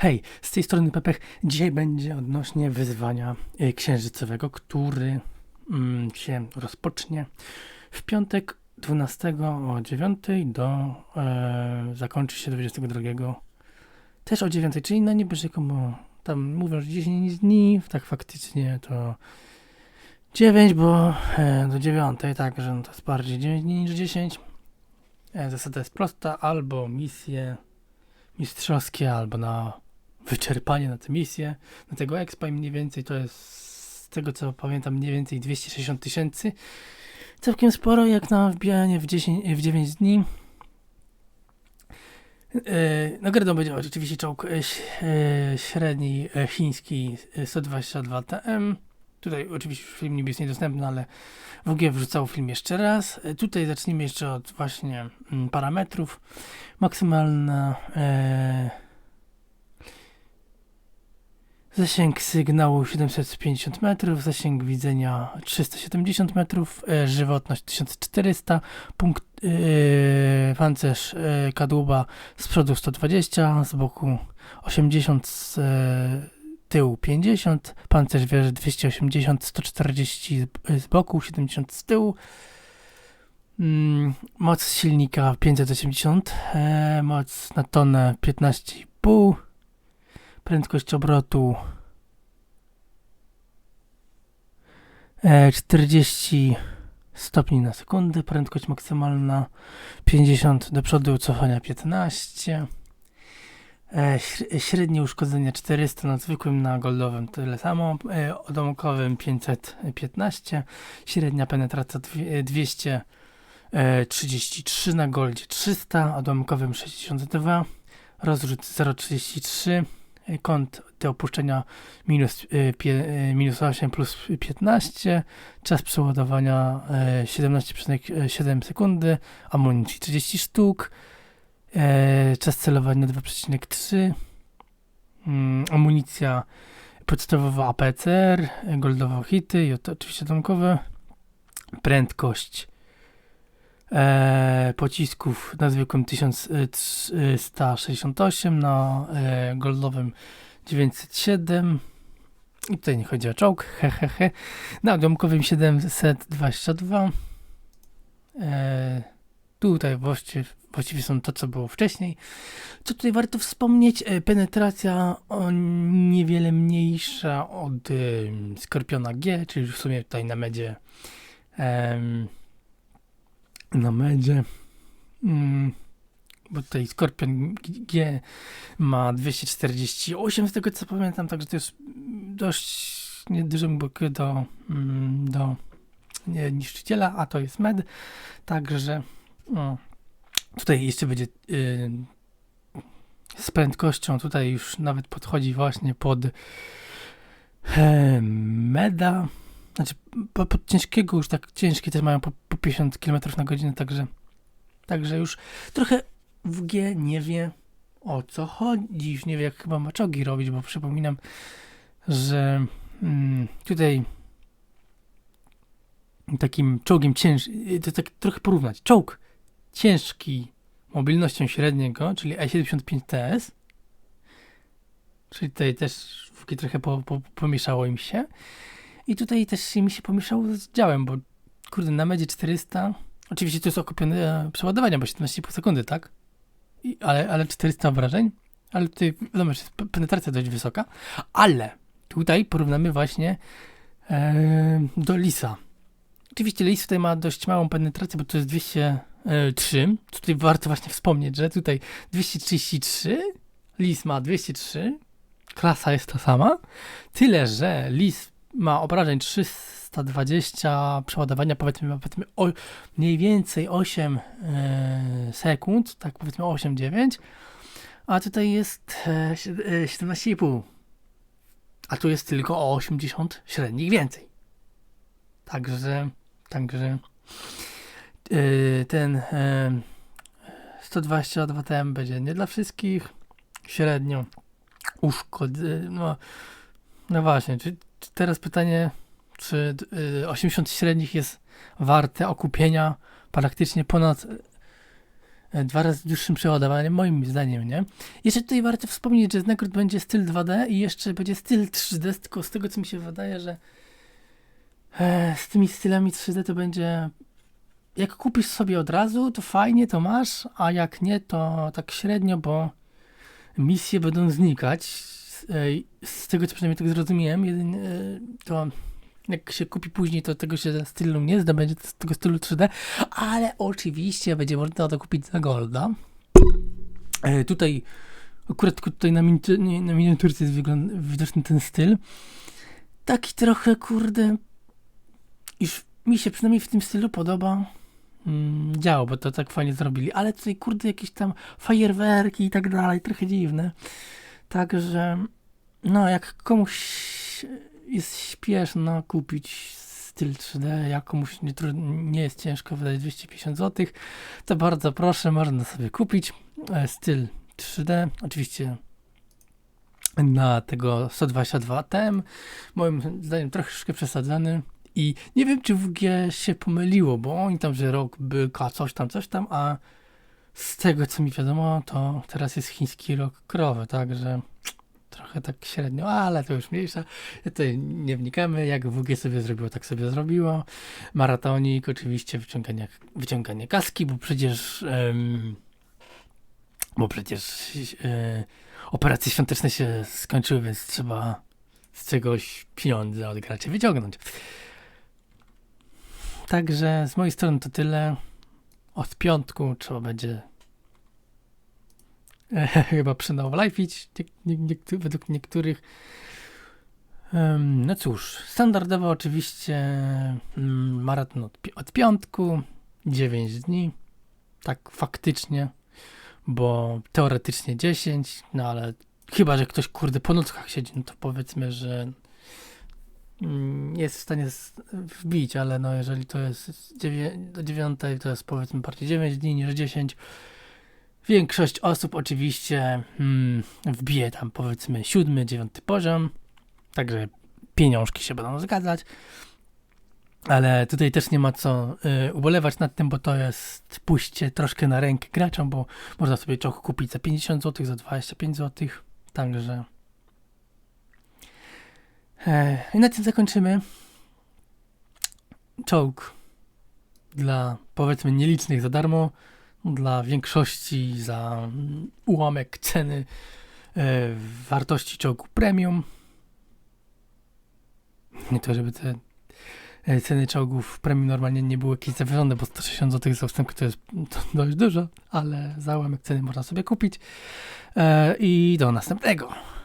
Hej, z tej strony Pepech. Dzisiaj będzie odnośnie wyzwania y, księżycowego, który mm, się rozpocznie w piątek 12 o 9 do e, zakończy się 22 też o 9, czyli no niby rzekomo tam mówią, że 10 dni, tak faktycznie to 9, bo e, do 9, także no to jest bardziej 9 dni niż 10. E, zasada jest prosta, albo misje mistrzowskie, albo na wyczerpanie na tę misję, na tego expa mniej więcej to jest z tego co pamiętam mniej więcej 260 tysięcy. Całkiem sporo jak na wbijanie w, 10, w 9 dni. Yy, nagrodą będzie oczywiście czołg e, e, średni e, chiński e, 122 TM. Tutaj oczywiście film niby jest niedostępny, ale WG wrzucał film jeszcze raz. E, Tutaj zacznijmy jeszcze od właśnie mm, parametrów. Maksymalna e, zasięg sygnału 750 metrów, zasięg widzenia 370 metrów, e, żywotność 1400, punkt e, pancerz e, kadłuba z przodu 120, z boku 80, z e, tyłu 50, pancerz wieży 280, 140 z, boku, 70 z tyłu. Mm, moc silnika 580, e, moc na tonę 15,5, prędkość obrotu. E, 40 stopni na sekundę, prędkość maksymalna 50 do przodu, cofania 15. E, śr- średnie uszkodzenie 400 na zwykłym, na goldowym tyle samo, e, odomkowym 515, średnia penetracja dwie- 200 e, 33 na goldzie 300, odomkowym 62, rozrzut 0,33, e, kąt do opuszczenia minus, e, pie, e, minus 8 plus 15, czas przeładowania e, 17,7 sekundy, amunicji 30 sztuk, czas celowania 2,3, mm, amunicja podstawowa APCR, goldowe hity i oczywiście domkowe, prędkość e, pocisków na zwykłym 1168, na e, goldowym 907 i tutaj nie chodzi o czołg, hehehe, he, he. na domkowym 722 e, tutaj właściwie, właściwie są to, co było wcześniej. Co tutaj warto wspomnieć, e, penetracja niewiele mniejsza od e, Skorpiona G, czyli w sumie tutaj na medzie na medzie. Mm, bo tutaj Skorpion G ma 248 z tego co pamiętam, także to jest dość niedużym bok do, mm, do niszczyciela, a to jest med. Także no, tutaj jeszcze będzie y, z prędkością, tutaj już nawet podchodzi właśnie pod e, meda. Znaczy, po, pod ciężkiego już tak ciężkie też mają po, po 50 km na godzinę, także, także już trochę WG nie wie o co chodzi, już nie wie jak chyba ma czołgi robić, bo przypominam, że mm, tutaj takim czołgiem ciężkim, to tak trochę porównać, czołg ciężki mobilnością średniego, czyli E75TS, czyli tutaj też trochę po, po, pomieszało im się, i tutaj też mi się pomieszało z działem, bo kurde, na medzie 400, oczywiście to jest okupione e, przeładowania, bo 17,5 sekundy, tak? I, ale, ale 400 obrażeń, ale tutaj wiadomo, że jest pe- penetracja dość wysoka, ale tutaj porównamy właśnie e, do Lisa. Oczywiście Lis tutaj ma dość małą penetrację, bo to jest 203. Tutaj warto właśnie wspomnieć, że tutaj 233, Lis ma 203, klasa jest ta sama, tyle, że Lis ma obrażeń 320, przeładowania powiedzmy, powiedzmy o, mniej więcej 8 e, sekund, tak powiedzmy 8-9, a tutaj jest e, sied- e, 17,5. A tu jest tylko o 80 średnich więcej. Także, także e, ten e, 122 TM będzie nie dla wszystkich, średnio uszkod... e, No, no właśnie, czy, czy teraz pytanie, czy y, 80 średnich jest warte okupienia praktycznie ponad e, dwa razy dłuższym przeładowaniem, moim zdaniem, nie? Jeszcze tutaj warto wspomnieć, że nagród będzie styl 2D i jeszcze będzie styl 3D, tylko z tego co mi się wydaje, że e, z tymi stylami 3D to będzie jak kupisz sobie od razu, to fajnie, to masz, a jak nie, to tak średnio, bo misje będą znikać. Z, e, z tego, co przynajmniej tak zrozumiałem, e, to jak się kupi później, to tego się stylu nie zdobędzie, tego stylu 3D, ale oczywiście będzie można to kupić za golda. E, tutaj, akurat tutaj na, nie, na miniaturce jest widoczny ten styl. Taki trochę, kurde, iż mi się przynajmniej w tym stylu podoba mm, działo, bo to tak fajnie zrobili, ale tutaj kurde jakieś tam fajerwerki i tak dalej, trochę dziwne. Także no jak komuś jest śpieszno kupić styl 3D, jak komuś nie, nie jest ciężko wydać 250 zł, to bardzo proszę, można sobie kupić e, styl 3D, oczywiście na tego 122 TM, moim zdaniem troszeczkę przesadzony, i nie wiem, czy WG się pomyliło, bo oni tam, że rok byka, coś tam, coś tam, a z tego, co mi wiadomo, to teraz jest chiński rok krowy, także trochę tak średnio, ale to już mniejsza. Tutaj nie wnikamy, jak WG sobie zrobiło, tak sobie zrobiło. Maratonik, oczywiście wyciąganie, wyciąganie kaski, bo przecież em, bo przecież e, operacje świąteczne się skończyły, więc trzeba z czegoś pieniądze od graczy wyciągnąć. Także z mojej strony to tyle. Od piątku trzeba będzie chyba iść, nie, nie, niektó- według niektórych. No cóż, standardowo oczywiście mm, maraton od, od piątku, 9 dni, tak faktycznie, bo teoretycznie 10, no ale chyba, że ktoś kurde po nocach siedzi, no to powiedzmy, że mm, jest w stanie wbić, ale no jeżeli to jest do dziewiątej, to jest powiedzmy bardziej 9 dni niż 10. Większość osób oczywiście mm, wbije tam powiedzmy siódmy, dziewiąty poziom, także pieniążki się będą zgadzać. Ale tutaj też nie ma co y, ubolewać nad tym, bo to jest pójście troszkę na rękę graczom, bo można sobie czołg kupić za 50 zł, za 25 zł. Także. E, I na tym zakończymy. Czołg dla powiedzmy nielicznych za darmo, dla większości za ułamek ceny e, wartości czołgu premium. Nie to, żeby te e, ceny czołgów premium normalnie nie były jakieś zawyżone, bo 160 zł za wstępkę to jest dość dużo, ale za ułamek ceny można sobie kupić. E, I do następnego.